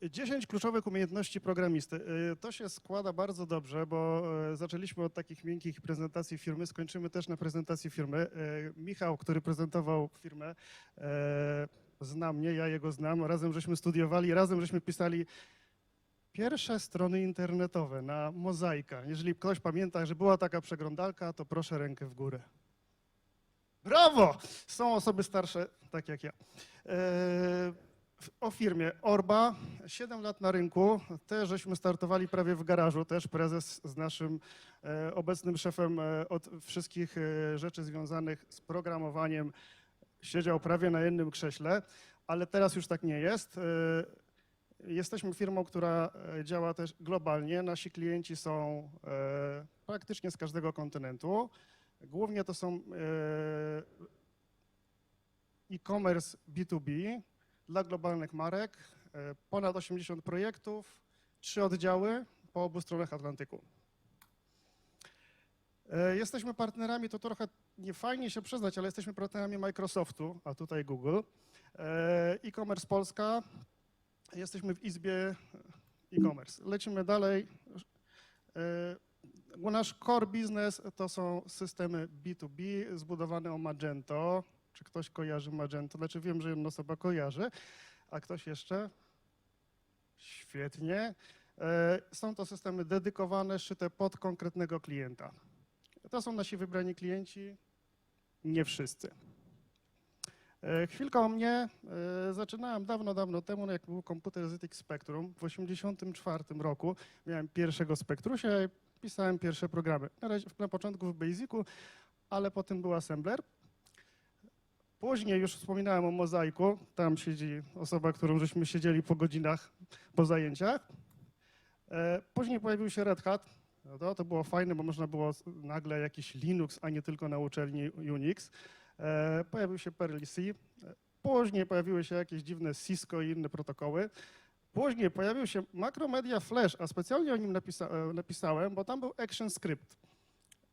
Halo, halo, dobra. 10 kluczowych umiejętności programisty. Y, To się składa bardzo dobrze, bo y, zaczęliśmy od takich miękkich prezentacji firmy, skończymy też na prezentacji firmy. Y, Michał, który prezentował firmę, zna mnie, ja jego znam, razem żeśmy studiowali, razem żeśmy pisali pierwsze strony internetowe na Mozaika. Jeżeli ktoś pamięta, że była taka przeglądalka, to proszę rękę w górę. Brawo! Są osoby starsze, tak jak ja. O firmie Orba, 7 lat na rynku, też żeśmy startowali prawie w garażu, też prezes z naszym e, obecnym szefem e, od wszystkich e, rzeczy związanych z programowaniem siedział prawie na jednym krześle, ale teraz już tak nie jest. E, Jesteśmy firmą, która e, działa też globalnie. Nasi klienci są e, praktycznie z każdego kontynentu. Głównie to są e, e-commerce B2B dla globalnych marek, e, ponad 80 projektów, trzy oddziały po obu stronach Atlantyku. E, Jesteśmy partnerami, to trochę nie fajnie się przyznać, ale jesteśmy partnerami Microsoftu, a tutaj Google. E, E-commerce Polska, jesteśmy w Izbie e-commerce. Lecimy dalej. Nasz core business to są systemy B2B zbudowane o Magento. Czy ktoś kojarzy Magento? Znaczy wiem, że jedna osoba kojarzy, a ktoś jeszcze? Świetnie. E, Są to systemy dedykowane, szyte pod konkretnego klienta. To są nasi wybrani klienci, nie wszyscy. E, Chwilka o mnie. E, Zaczynałem dawno, dawno temu, no jak był komputer ZX Spectrum. W 1984 roku miałem pierwszego Spectrusia i pisałem pierwsze programy. Na, początku w Basicu, ale potem był Assembler. Później już wspominałem o mozaiku. Tam siedzi osoba, którą żeśmy siedzieli po godzinach po zajęciach. E, Później pojawił się Red Hat. No to, to było fajne, bo można było nagle jakiś Linux, a nie tylko na uczelni Unix. E, Pojawił się Perl C. Później pojawiły się jakieś dziwne Cisco i inne protokoły. Później pojawił się Macromedia Flash, a specjalnie o nim napisa e, napisałem, bo tam był Action Script.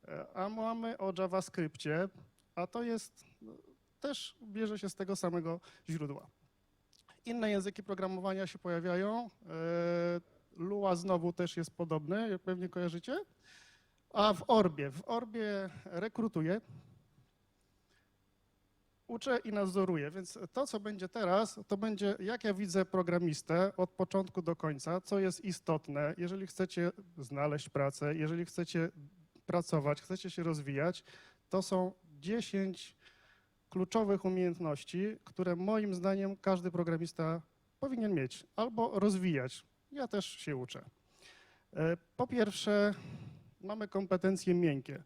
E, A mamy o JavaScriptie, a to jest no, też bierze się z tego samego źródła. Inne języki programowania się pojawiają. E, Lua znowu też jest podobny, jak pewnie kojarzycie. A w Orbie, w Orbie rekrutuję, uczę i nadzoruję, więc to, co będzie teraz, to będzie, jak ja widzę programistę od początku do końca, co jest istotne, jeżeli chcecie znaleźć pracę, jeżeli chcecie pracować, chcecie się rozwijać, to są 10 kluczowych umiejętności, które moim zdaniem każdy programista powinien mieć albo rozwijać. Ja też się uczę. E, Po pierwsze, mamy kompetencje miękkie,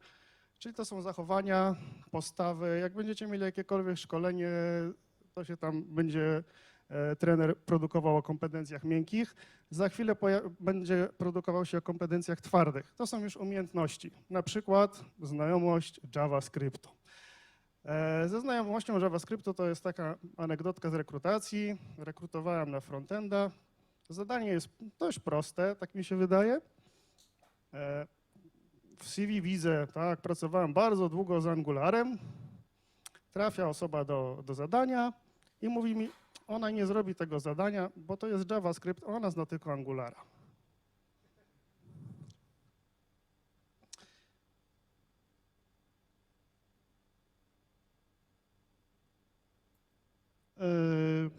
czyli to są zachowania, postawy. Jak będziecie mieli jakiekolwiek szkolenie, to się tam będzie e, trener produkował o kompetencjach miękkich. Za chwilę będzie produkował się o kompetencjach twardych. To są już umiejętności, na przykład znajomość JavaScriptu. E, Ze znajomością JavaScriptu to jest taka anegdotka z rekrutacji. Rekrutowałem na frontenda. Zadanie jest dość proste, tak mi się wydaje. E, W CV widzę, tak, pracowałem bardzo długo z Angularem. Trafia osoba do, do zadania i mówi mi, ona nie zrobi tego zadania, bo to jest JavaScript, ona zna tylko Angulara. Yy,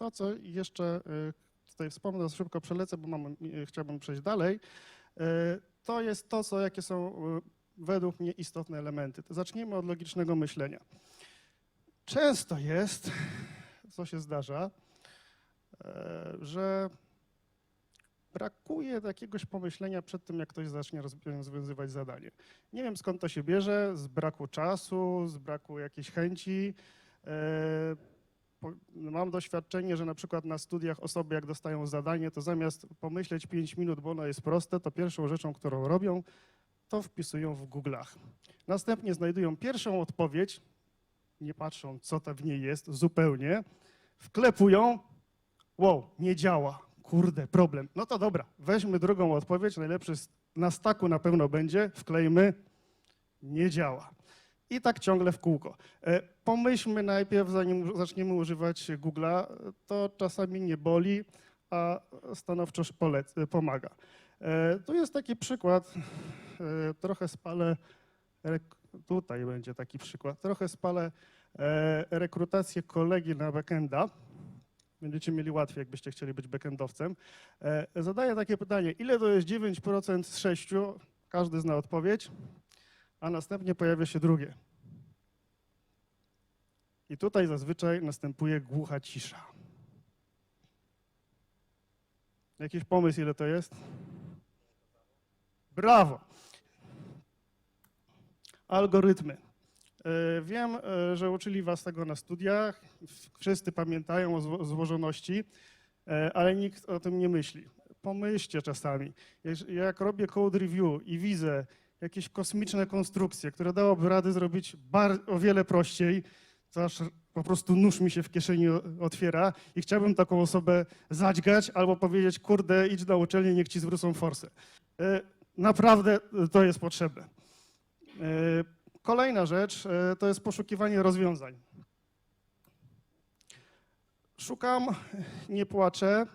To, co jeszcze yy, tutaj wspomnę, szybko przelecę, bo mam, yy, chciałbym przejść dalej. Yy, To jest to, co, jakie są według mnie istotne elementy. To zacznijmy od logicznego myślenia. Często jest, co się zdarza, że brakuje jakiegoś pomyślenia przed tym, jak ktoś zacznie roz- rozwiązywać zadanie. Nie wiem skąd to się bierze, z braku czasu, z braku jakiejś chęci. Mam doświadczenie, że na przykład na studiach osoby, jak dostają zadanie, to zamiast pomyśleć 5 minut, bo ono jest proste, to pierwszą rzeczą, którą robią, to wpisują w Google'ach. Następnie znajdują pierwszą odpowiedź, nie patrzą, co tam w niej jest, zupełnie, wklepują, wow, nie działa, kurde, problem. No to dobra, weźmy drugą odpowiedź, najlepszy na staku na pewno będzie, wklejmy, nie działa. I tak ciągle w kółko. E, Pomyślmy najpierw, zanim zaczniemy używać Google'a, to czasami nie boli, a stanowczo polec- pomaga. E, Tu jest taki przykład, e, trochę spalę, tutaj będzie taki przykład, trochę spalę e, rekrutację kolegi na backenda. Będziecie mieli łatwiej, jakbyście chcieli być backendowcem. E, Zadaję takie pytanie, ile to jest 9% z 6? Każdy zna odpowiedź, a następnie pojawia się drugie. I tutaj zazwyczaj następuje głucha cisza. Jakiś pomysł, ile to jest? Brawo! Algorytmy. E, Wiem, e, że uczyli was tego na studiach. Wszyscy pamiętają o zło- złożoności, e, ale nikt o tym nie myśli. Pomyślcie czasami. Jak robię code review i widzę jakieś kosmiczne konstrukcje, które dałoby rady zrobić o wiele prościej, to aż po prostu nóż mi się w kieszeni otwiera i chciałbym taką osobę zadźgać albo powiedzieć, kurde, idź na uczelnię, niech ci zwrócą forsę. E, Naprawdę e, to jest potrzebne. E, Kolejna rzecz to jest poszukiwanie rozwiązań. Szukam, nie płaczę.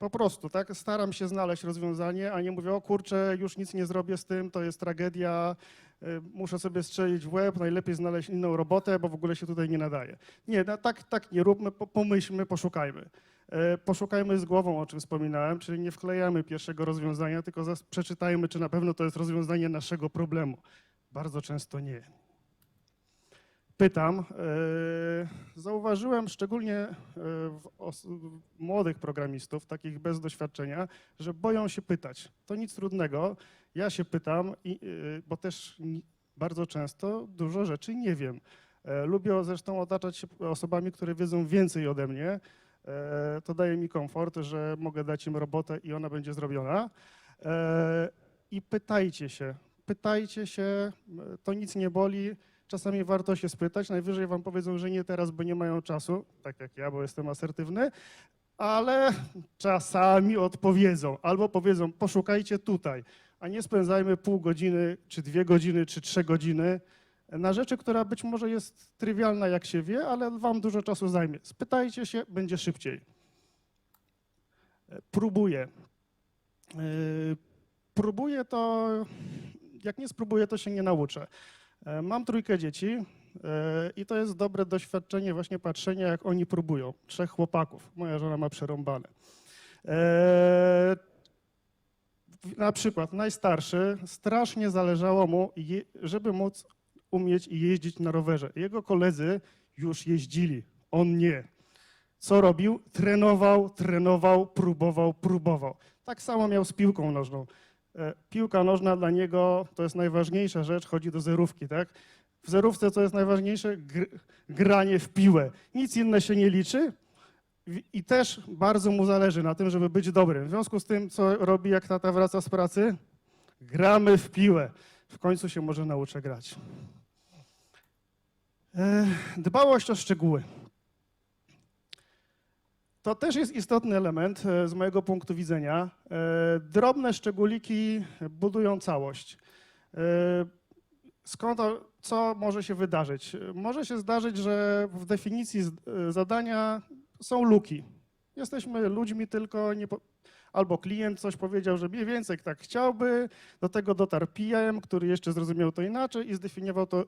Po prostu, tak? Staram się znaleźć rozwiązanie, a nie mówię, o kurczę, już nic nie zrobię z tym, to jest tragedia, y, muszę sobie strzelić w łeb, najlepiej znaleźć inną robotę, bo w ogóle się tutaj nie nadaje. Nie, no, tak, tak nie róbmy, po- pomyślmy, poszukajmy. E, Poszukajmy z głową, o czym wspominałem, czyli nie wklejamy pierwszego rozwiązania, tylko przeczytajmy, czy na pewno to jest rozwiązanie naszego problemu. Bardzo często nie. Pytam. e, Zauważyłem szczególnie e, w młodych programistów, takich bez doświadczenia, że boją się pytać. To nic trudnego. Ja się pytam, e, bo też bardzo często dużo rzeczy nie wiem. Lubię zresztą otaczać się osobami, które wiedzą więcej ode mnie. To daje mi komfort, że mogę dać im robotę i ona będzie zrobiona. I pytajcie się, pytajcie się, to nic nie boli. Czasami warto się spytać, najwyżej wam powiedzą, że nie teraz, bo nie mają czasu, tak jak ja, bo jestem asertywny, ale czasami odpowiedzą albo powiedzą, poszukajcie tutaj, a nie spędzajmy pół godziny, czy dwie godziny, czy trzy godziny na rzeczy, która być może jest trywialna, jak się wie, ale wam dużo czasu zajmie. Spytajcie się, będzie szybciej. Próbuję. E, Próbuję to, jak nie spróbuję, to się nie nauczę. E, Mam trójkę dzieci e, i to jest dobre doświadczenie właśnie patrzenia, jak oni próbują. Trzech chłopaków. Moja żona ma przerąbane. E, Na przykład najstarszy, strasznie zależało mu, żeby móc umieć jeździć na rowerze. Jego koledzy już jeździli, on nie. Co robił? Trenował, trenował, próbował, próbował. Tak samo miał z piłką nożną. E, Piłka nożna dla niego to jest najważniejsza rzecz, chodzi do zerówki, tak? W zerówce co jest najważniejsze? Gr- granie w piłę. Nic inne się nie liczy i też bardzo mu zależy na tym, żeby być dobrym. W związku z tym, co robi, jak tata wraca z pracy? Gramy w piłę. W końcu się może nauczę grać. E, Dbałość o szczegóły. To też jest istotny element e, z mojego punktu widzenia. E, Drobne szczególiki budują całość. E, Skąd, co może się wydarzyć? Może się zdarzyć, że w definicji zadania są luki. Jesteśmy ludźmi tylko, po, albo klient coś powiedział, że mniej więcej tak chciałby, do tego dotarł PM, który jeszcze zrozumiał to inaczej i zdefiniował to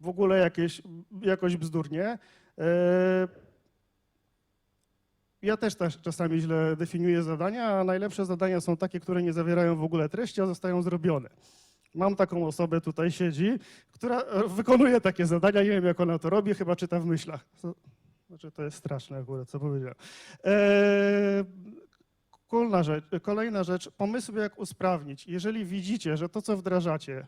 w ogóle jakieś, jakoś bzdurnie. Ja też, czasami źle definiuję zadania, a najlepsze zadania są takie, które nie zawierają w ogóle treści, a zostają zrobione. Mam taką osobę, tutaj siedzi, która wykonuje takie zadania. Nie wiem, jak ona to robi, chyba czyta w myślach. Znaczy, to jest straszne akurat, co powiedziałem. Eee, Kolejna rzecz, kolejna rzecz, pomysły jak usprawnić. Jeżeli widzicie, że to, co wdrażacie, e,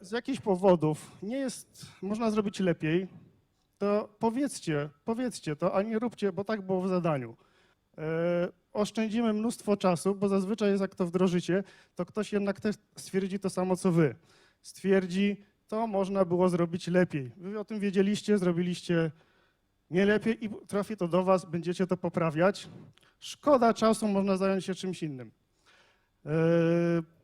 z jakichś powodów nie jest, można zrobić lepiej, to powiedzcie, powiedzcie to, a nie róbcie, bo tak było w zadaniu. E, Oszczędzimy mnóstwo czasu, bo zazwyczaj jest jak to wdrożycie, to ktoś jednak też stwierdzi to samo, co wy. Stwierdzi, to można było zrobić lepiej. Wy o tym wiedzieliście, zrobiliście nie lepiej i trafi to do was, będziecie to poprawiać. Szkoda czasu, można zająć się czymś innym. E,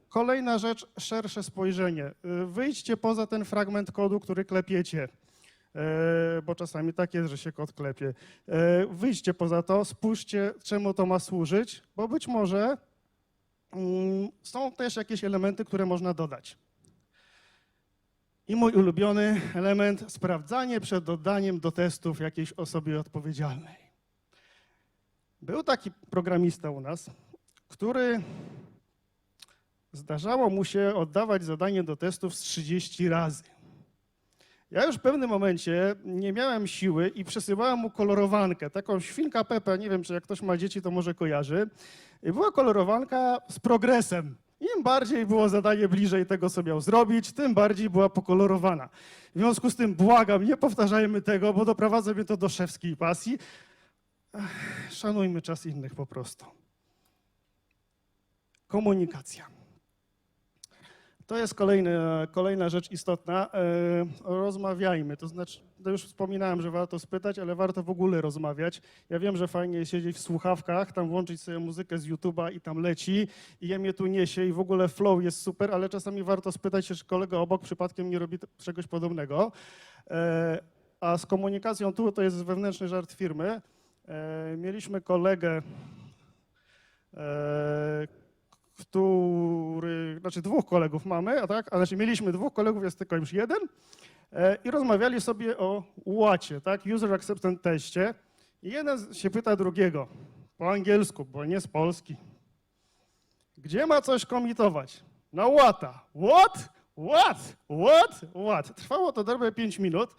Kolejna rzecz, szersze spojrzenie. E, Wyjdźcie poza ten fragment kodu, który klepiecie, bo czasami tak jest, że się kod klepie. E, Wyjdźcie poza to, spójrzcie, czemu to ma służyć, bo być może mm, są też jakieś elementy, które można dodać. I mój ulubiony element sprawdzanie przed dodaniem do testów jakiejś osobie odpowiedzialnej. Był taki programista u nas, który zdarzało mu się oddawać zadanie do testów z 30 razy. Ja już w pewnym momencie nie miałem siły i przesyłałem mu kolorowankę, taką świnka Pepe, nie wiem czy jak ktoś ma dzieci, to może kojarzy. I była kolorowanka z progresem. Im bardziej było zadanie bliżej tego, co miał zrobić, tym bardziej była pokolorowana. W związku z tym błagam, nie powtarzajmy tego, bo doprowadza mnie to do szewskiej pasji. Ech, Szanujmy czas innych po prostu. Komunikacja. To jest kolejna, kolejna rzecz istotna. E, Rozmawiajmy. To znaczy, to już wspominałem, że warto spytać, ale warto w ogóle rozmawiać. Ja wiem, że fajnie jest siedzieć w słuchawkach, tam włączyć sobie muzykę z YouTube'a i tam leci i ja mnie tu niesie i w ogóle flow jest super, ale czasami warto spytać czy kolega obok przypadkiem nie robi czegoś podobnego. E, A z komunikacją tu to jest wewnętrzny żart firmy. E, Mieliśmy kolegę, który, znaczy dwóch kolegów mamy, a tak, a znaczy mieliśmy dwóch kolegów, jest tylko już jeden e, i rozmawiali sobie o łacie, tak, user acceptance teście i jeden się pyta drugiego po angielsku, bo nie z Polski. Gdzie ma coś komitować? Na łata. What? What? What? What? Trwało to dobre 5 minut,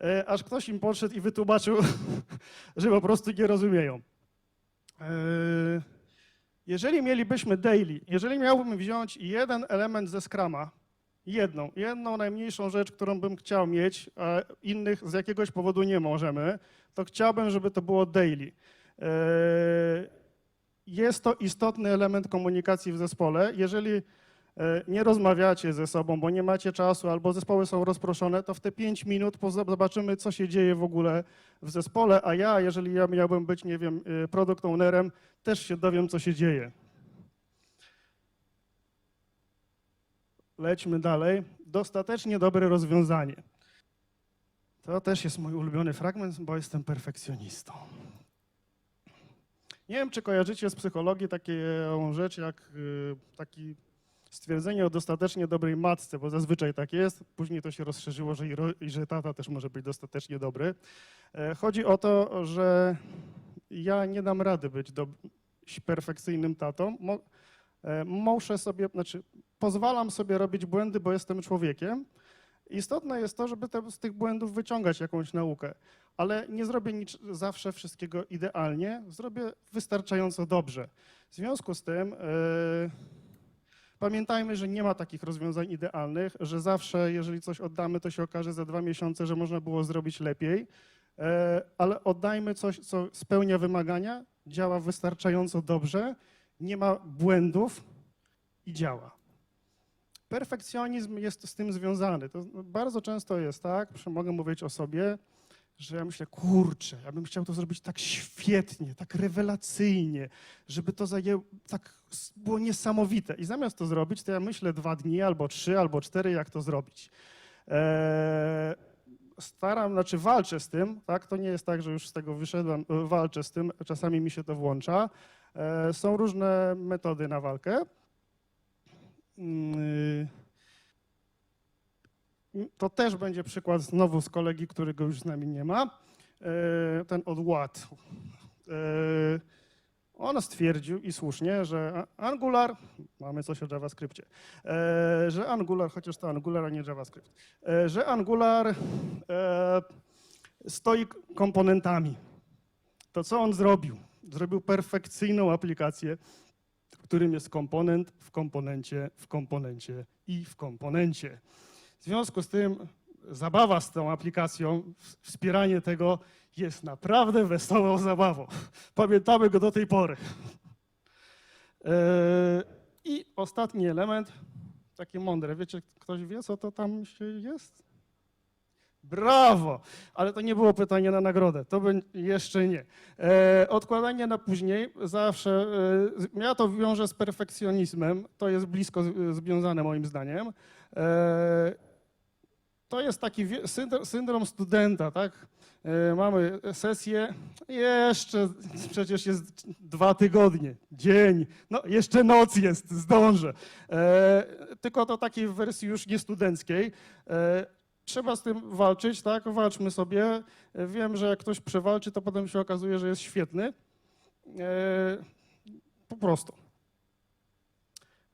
e, aż ktoś im podszedł i wytłumaczył, że po prostu nie rozumieją. E, jeżeli mielibyśmy daily, jeżeli miałbym wziąć jeden element ze Scrama, jedną, jedną najmniejszą rzecz, którą bym chciał mieć, a innych z jakiegoś powodu nie możemy, to chciałbym, żeby to było daily. Eee, Jest to istotny element komunikacji w zespole. Jeżeli nie rozmawiacie ze sobą, bo nie macie czasu albo zespoły są rozproszone, to w te 5 minut zobaczymy, co się dzieje w ogóle w zespole, a ja, jeżeli ja miałbym być, nie wiem, y, product ownerem, też się dowiem, co się dzieje. Lećmy dalej. Dostatecznie dobre rozwiązanie. To też jest mój ulubiony fragment, bo jestem perfekcjonistą. Nie wiem, czy kojarzycie z psychologii taką rzecz, jak y, taki stwierdzenie o dostatecznie dobrej matce, bo zazwyczaj tak jest. Później to się rozszerzyło, że, i ro, i że tata też może być dostatecznie dobry. E, Chodzi o to, że ja nie dam rady być do, perfekcyjnym tatą. Mo, e, muszę sobie, znaczy pozwalam sobie robić błędy, bo jestem człowiekiem. Istotne jest to, żeby te, z tych błędów wyciągać jakąś naukę, ale nie zrobię nic, zawsze wszystkiego idealnie, zrobię wystarczająco dobrze. W związku z tym e, pamiętajmy, że nie ma takich rozwiązań idealnych, że zawsze, jeżeli coś oddamy, to się okaże za dwa miesiące, że można było zrobić lepiej, e, ale oddajmy coś, co spełnia wymagania, działa wystarczająco dobrze, nie ma błędów i działa. Perfekcjonizm jest z tym związany. To bardzo często jest tak, mogę mówić o sobie, że ja myślę, kurczę, ja bym chciał to zrobić tak świetnie, tak rewelacyjnie, żeby to tak było niesamowite. I zamiast to zrobić, to ja myślę dwa dni, albo trzy, albo cztery, jak to zrobić. Eee, staram, znaczy walczę z tym, tak? To nie jest tak, że już z tego wyszedłem, e, walczę z tym, czasami mi się to włącza. E, są różne metody na walkę. Mm, To też będzie przykład znowu z kolegi, którego już z nami nie ma. E, Ten od Ład. E, On stwierdził i słusznie, że Angular, mamy coś o JavaScriptie, e, że Angular, chociaż to Angular, a nie JavaScript, że Angular stoi komponentami. To co on zrobił? Zrobił perfekcyjną aplikację, w którym jest komponent w komponencie, w komponencie i w komponencie. W związku z tym zabawa z tą aplikacją, wspieranie tego jest naprawdę wesołą zabawą. Pamiętamy go do tej pory. Eee, I ostatni element, taki mądry. Wiecie, ktoś wie, co to tam się jest? Brawo! Ale to nie było pytanie na nagrodę. To bę- jeszcze nie. E, odkładanie na później zawsze. E, ja to wiążę z perfekcjonizmem. To jest blisko związane moim zdaniem. E, to jest taki syndrom, studenta, tak? E, mamy sesję, jeszcze przecież jest dwa tygodnie, dzień, no jeszcze noc jest, zdążę. E, tylko to takiej wersji już nie studenckiej. E, trzeba z tym walczyć, tak? Walczmy sobie. Wiem, że jak ktoś przewalczy, to potem się okazuje, że jest świetny. Po prostu.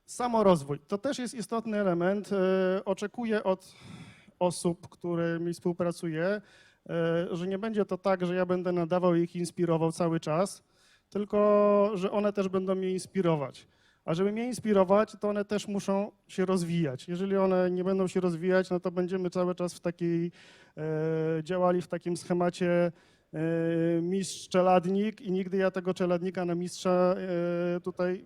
Samorozwój to też jest istotny element. Oczekuję od osób, którymi współpracuję, e, że nie będzie to tak, że ja będę nadawał ich inspirował cały czas, tylko że one też będą mnie inspirować. A żeby mnie inspirować, to one też muszą się rozwijać. Jeżeli one nie będą się rozwijać, no to będziemy cały czas w takiej, e, działali w takim schemacie e, mistrz czeladnik i nigdy ja tego czeladnika na mistrza e, tutaj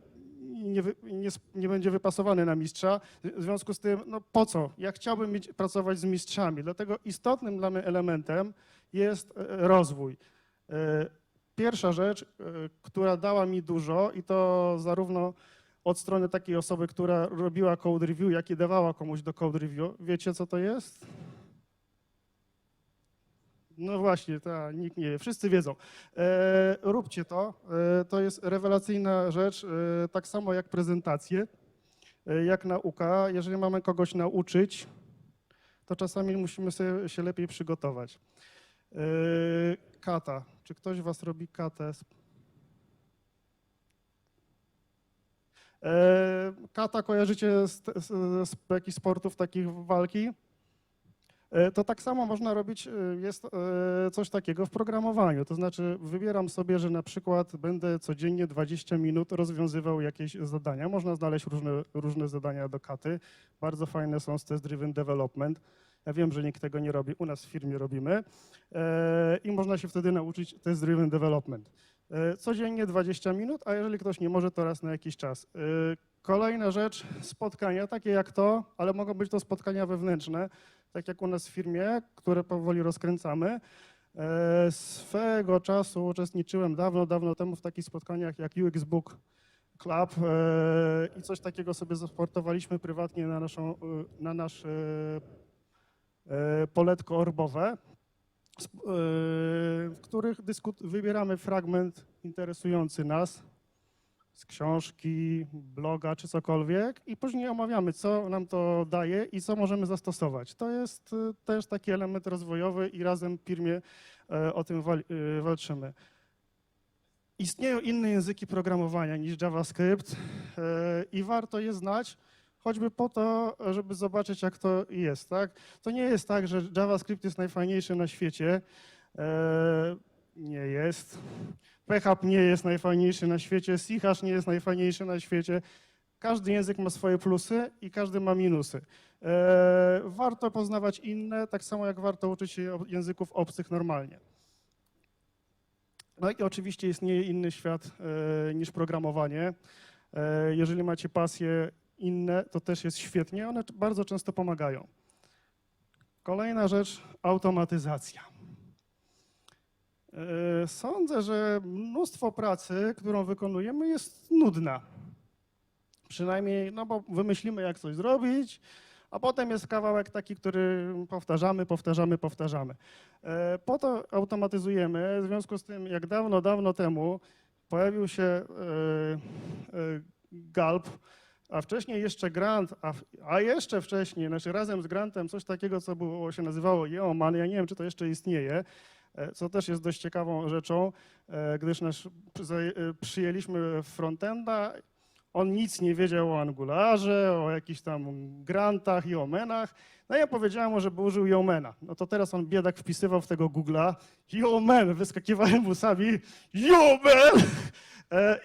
nie, nie, nie będzie wypasowany na mistrza. W związku z tym, no po co? Ja chciałbym mieć, pracować z mistrzami, dlatego istotnym dla mnie elementem jest e, rozwój. E, Pierwsza rzecz, e, która dała mi dużo i to zarówno od strony takiej osoby, która robiła code review, jak i dawała komuś do code review. Wiecie, co to jest? No właśnie, ta, nikt nie wie, wszyscy wiedzą. E, róbcie to, e, to jest rewelacyjna rzecz, e, tak samo jak prezentacje, e, jak nauka. Jeżeli mamy kogoś nauczyć, to czasami musimy sobie się lepiej przygotować. E, kata. Czy ktoś was robi katę? E, Kata kojarzycie z, z, z jakichś sportów takich walki? E, To tak samo można robić, e, jest e, coś takiego w programowaniu. To znaczy wybieram sobie, że na przykład będę codziennie 20 minut rozwiązywał jakieś zadania. Można znaleźć różne, różne zadania do katy. Bardzo fajne są z Test Driven Development. Ja wiem, że nikt tego nie robi, u nas w firmie robimy. I można się wtedy nauczyć Test Driven Development. E, Codziennie 20 minut, a jeżeli ktoś nie może, to raz na jakiś czas. E, Kolejna rzecz, spotkania takie jak to, ale mogą być to spotkania wewnętrzne, tak jak u nas w firmie, które powoli rozkręcamy. E, Swego czasu uczestniczyłem dawno, dawno temu w takich spotkaniach jak UX Book Club i coś takiego sobie zasportowaliśmy prywatnie na, naszą, na nasze e, poletko orbowe, w których wybieramy fragment interesujący nas z książki, bloga czy cokolwiek i później omawiamy, co nam to daje i co możemy zastosować. To jest e, też taki element rozwojowy i razem w firmie e, o tym wal, e, walczymy. Istnieją inne języki programowania niż JavaScript e, i warto je znać, choćby po to, żeby zobaczyć, jak to jest. Tak? To nie jest tak, że JavaScript jest najfajniejszy na świecie. E, Nie jest. PHP nie jest najfajniejszy na świecie, C nie jest najfajniejszy na świecie. Każdy język ma swoje plusy i każdy ma minusy. E, warto poznawać inne, tak samo jak warto uczyć się języków obcych normalnie. No i oczywiście istnieje inny świat e, niż programowanie. E, jeżeli macie pasje inne, to też jest świetnie. One bardzo często pomagają. Kolejna rzecz, automatyzacja. E, Sądzę, że mnóstwo pracy, którą wykonujemy, jest nudna. Przynajmniej, no bo wymyślimy, jak coś zrobić, a potem jest kawałek taki, który powtarzamy, powtarzamy, powtarzamy. E, Po to automatyzujemy. W związku z tym, jak dawno, dawno temu pojawił się e, Gulp, a wcześniej jeszcze Grant, a, a jeszcze wcześniej, znaczy razem z Grantem coś takiego, co było, się nazywało Yeoman, ja nie wiem, czy to jeszcze istnieje, e, co też jest dość ciekawą rzeczą, e, gdyż nasz, e, przyjęliśmy frontenda, on nic nie wiedział o Angularze, o jakichś tam grantach i omenach. No ja powiedziałem mu, żeby użył Yeomana. No to teraz on biedak wpisywał w tego Google'a Yeoman, wyskakiwałem mu sami Yeoman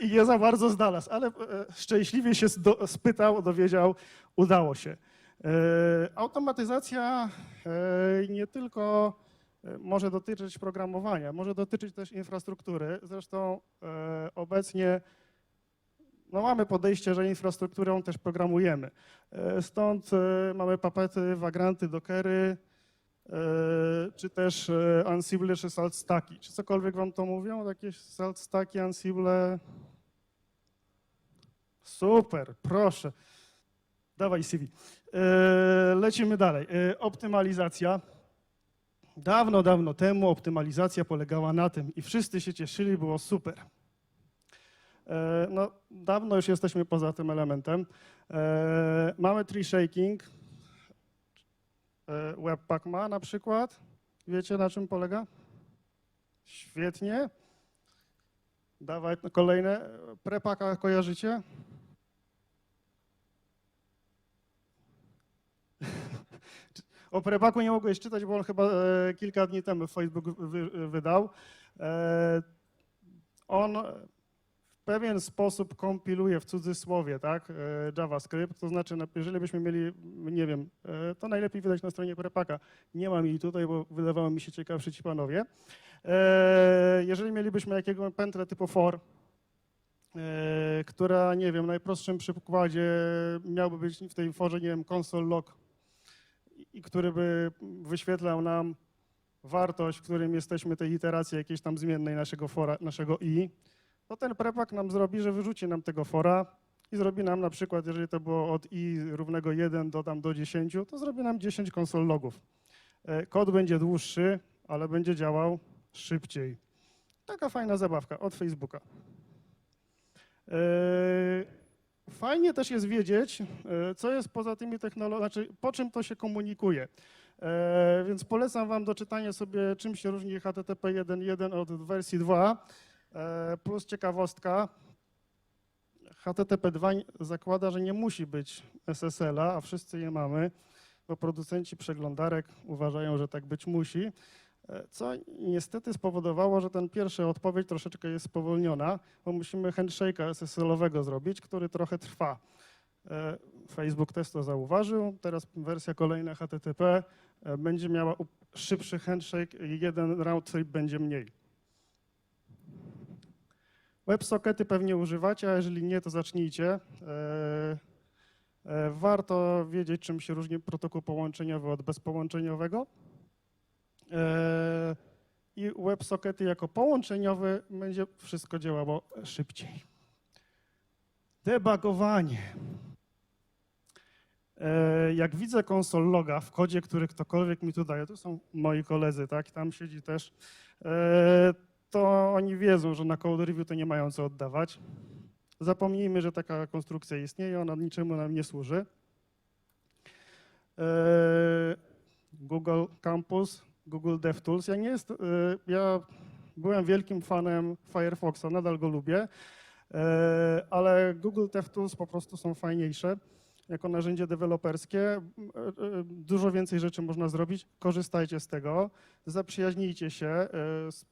i nie za bardzo znalazł, ale e, szczęśliwie się spytał, dowiedział, udało się. E, Automatyzacja e, nie tylko e, może dotyczyć programowania, może dotyczyć też infrastruktury. Zresztą e, obecnie no mamy podejście, że infrastrukturą też programujemy. E, Stąd e, mamy papety, wagranty, dockery, czy też e, Ansible, czy salt stacki. Czy cokolwiek wam to mówią? Jakieś salt stacki, Ansible? Super, proszę. Dawaj CV. E, Lecimy dalej. E, Optymalizacja. Dawno, dawno temu optymalizacja polegała na tym i wszyscy się cieszyli, było super. E, No, dawno już jesteśmy poza tym elementem. E, Mamy tree shaking. E, Webpack ma na przykład. Wiecie na czym polega? Świetnie. Dawaj kolejne. Prepaka kojarzycie? O prepaku nie mogłeś czytać, bo on chyba e, kilka dni temu Facebook wy, wydał. E, on pewien sposób kompiluje w cudzysłowie tak, e, JavaScript, to znaczy, na- jeżeli byśmy mieli, nie wiem, e, to najlepiej wydać na stronie prepaka. Nie mam jej tutaj, bo wydawało mi się ciekawszy ci panowie. E, Jeżeli mielibyśmy jakiego pętlę typu for, która, nie wiem, w najprostszym przykładzie miałby być w tej forze, nie wiem, console log i który by wyświetlał nam wartość, w którym jesteśmy tej iteracji jakiejś tam zmiennej naszego fora, naszego i, to ten prepak nam zrobi, że wyrzuci nam tego fora i zrobi nam na przykład, jeżeli to było od i równego 1 do tam do 10, to zrobi nam 10 konsol logów. E, Kod będzie dłuższy, ale będzie działał szybciej. Taka fajna zabawka od Facebooka. E, Fajnie też jest wiedzieć, e, co jest poza tymi technologiami, znaczy po czym to się komunikuje. Więc polecam Wam do czytania sobie, czym się różni HTTP 1.1 od wersji 2. E, Plus ciekawostka, HTTP 2 zakłada, że nie musi być SSL-a, a wszyscy je mamy, bo producenci przeglądarek uważają, że tak być musi. E, Co niestety spowodowało, że ten pierwsza odpowiedź troszeczkę jest spowolniona, bo musimy handshake'a SSL-owego zrobić, który trochę trwa. E, Facebook też to zauważył. Teraz wersja kolejna HTTP będzie miała szybszy handshake i jeden round trip będzie mniej. WebSockety pewnie używacie, a jeżeli nie, to zacznijcie. E, e, Warto wiedzieć, czym się różni protokół połączeniowy od bezpołączeniowego. E, I WebSockety jako połączeniowy będzie wszystko działało szybciej. Debugowanie. Jak widzę konsol loga w kodzie, który ktokolwiek mi tu daje, to są moi koledzy, tak, tam siedzi też, to oni wiedzą, że na code review to nie mają co oddawać. Zapomnijmy, że taka konstrukcja istnieje, ona niczemu nam nie służy. E, Google Campus, Google DevTools. Ja nie jest, e, ja byłem wielkim fanem Firefoxa, nadal go lubię, e, ale Google DevTools po prostu są fajniejsze jako narzędzie deweloperskie. E, e, Dużo więcej rzeczy można zrobić. Korzystajcie z tego. Zaprzyjaźnijcie się. E,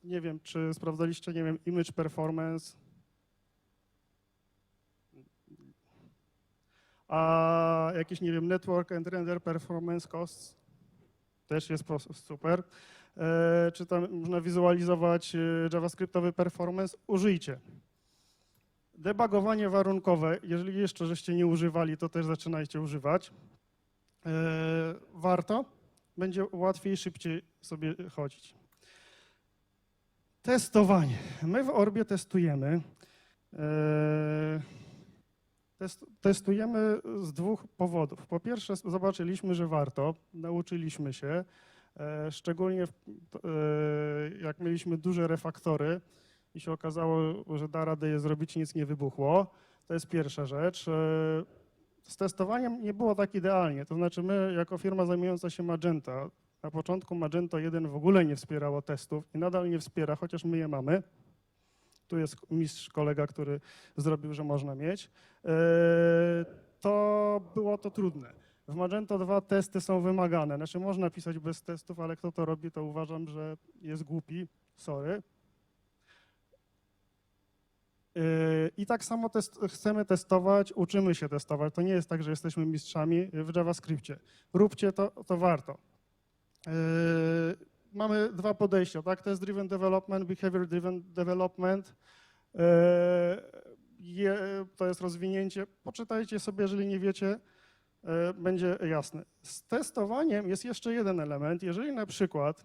Nie wiem, czy sprawdzaliście, nie wiem, image performance. A jakieś, nie wiem, network and render performance costs też jest super. Czy tam można wizualizować javascriptowy performance? Użyjcie. Debugowanie warunkowe, jeżeli jeszcze żeście nie używali, to też zaczynajcie używać. E, Warto, będzie łatwiej, szybciej sobie chodzić. Testowanie. My w Orbie testujemy. E, Test, testujemy z dwóch powodów. Po pierwsze, zobaczyliśmy, że warto, nauczyliśmy się, e, szczególnie jak mieliśmy duże refaktory i się okazało, że da radę je zrobić nic nie wybuchło. To jest pierwsza rzecz. E, Z testowaniem nie było tak idealnie. To znaczy, my, jako firma zajmująca się Magenta, na początku Magento 1 w ogóle nie wspierało testów i nadal nie wspiera, chociaż my je mamy. Tu jest mistrz, kolega, który zrobił, że można mieć. E, To było to trudne. W Magento 2 testy są wymagane. Znaczy można pisać bez testów, ale kto to robi, to uważam, że jest głupi. Sorry. I tak samo test, chcemy testować, uczymy się testować. To nie jest tak, że jesteśmy mistrzami w JavaScriptie. Róbcie to, to warto. Yy, Mamy dwa podejścia, tak? Test driven development, behavior driven development. Yy, Je, to jest rozwinięcie. Poczytajcie sobie, jeżeli nie wiecie. e, będzie jasne. Z testowaniem jest jeszcze jeden element. Jeżeli na przykład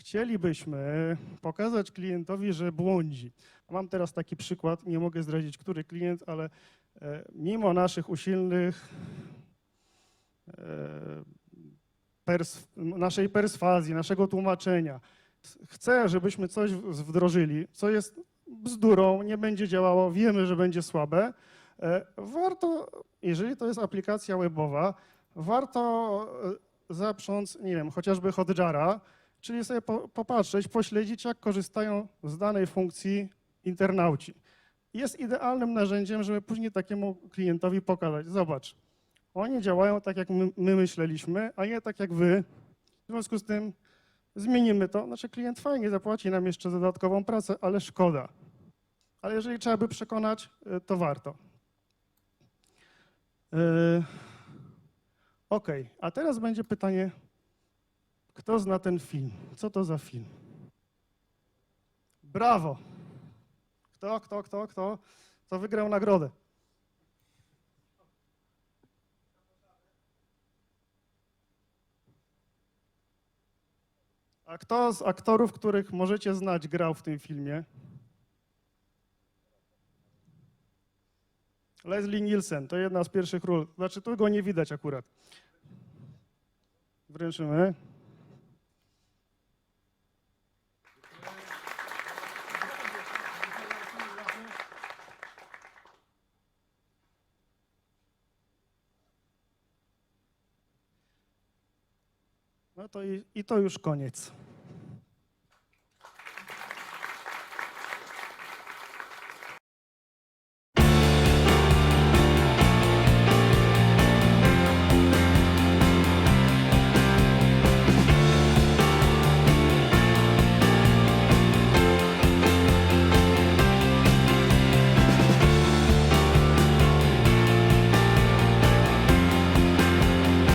chcielibyśmy pokazać klientowi, że błądzi. Mam teraz taki przykład, nie mogę zdradzić, który klient, ale e, mimo naszych usilnych e, pers naszej perswazji, naszego tłumaczenia, chce, żebyśmy coś wdrożyli, co jest bzdurą, nie będzie działało, wiemy, że będzie słabe, e, warto, jeżeli to jest aplikacja webowa, warto zaprząc, nie wiem, chociażby Hotjara, czyli sobie po, popatrzeć, pośledzić, jak korzystają z danej funkcji internauci. Jest idealnym narzędziem, żeby później takiemu klientowi pokazać, zobacz, oni działają tak, jak my, my myśleliśmy, a nie tak, jak wy. W związku z tym zmienimy to. Znaczy klient fajnie zapłaci nam jeszcze za dodatkową pracę, ale szkoda. Ale jeżeli trzeba by przekonać, y, to warto. Yy, OK, a teraz będzie pytanie, kto zna ten film? Co to za film? Brawo! Kto, kto, kto, kto? Kto wygrał nagrodę? A kto z aktorów, których możecie znać, grał w tym filmie? Leslie Nielsen, to jedna z pierwszych ról. Znaczy, tu go nie widać akurat. Wręczymy. To i, i to już koniec.